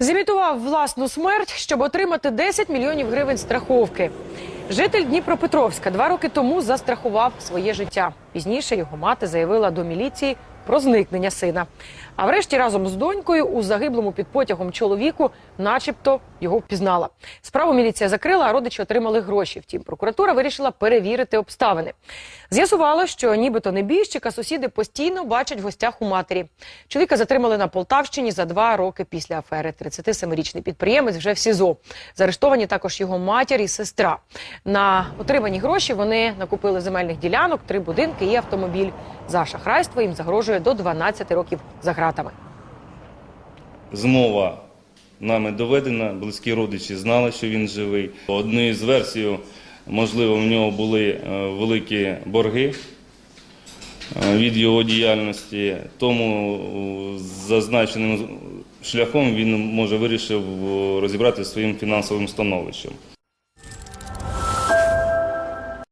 Зімітував власну смерть, щоб отримати 10 мільйонів гривень страховки. Житель Дніпропетровська два роки тому застрахував своє життя. Пізніше його мати заявила до міліції про зникнення сина. А врешті разом з донькою у загиблому під потягом чоловіку, начебто, його впізнала. Справу міліція закрила, а родичі отримали гроші. Втім, прокуратура вирішила перевірити обставини. З'ясувало, що нібито небіжчика сусіди постійно бачать в гостях у матері. Чоловіка затримали на Полтавщині за два роки після афери. 37-річний підприємець вже в СІЗО. Заарештовані також його матір і сестра. На отримані гроші вони накупили земельних ділянок, три будинки і автомобіль. За шахрайство їм загрожує до 12 років за ґратами. Змова нами доведена, близькі родичі знали, що він живий. Однією з версій, можливо, в нього були е, великі борги е, від його діяльності, тому е, зазначеним шляхом він може вирішив розібратися своїм фінансовим становищем.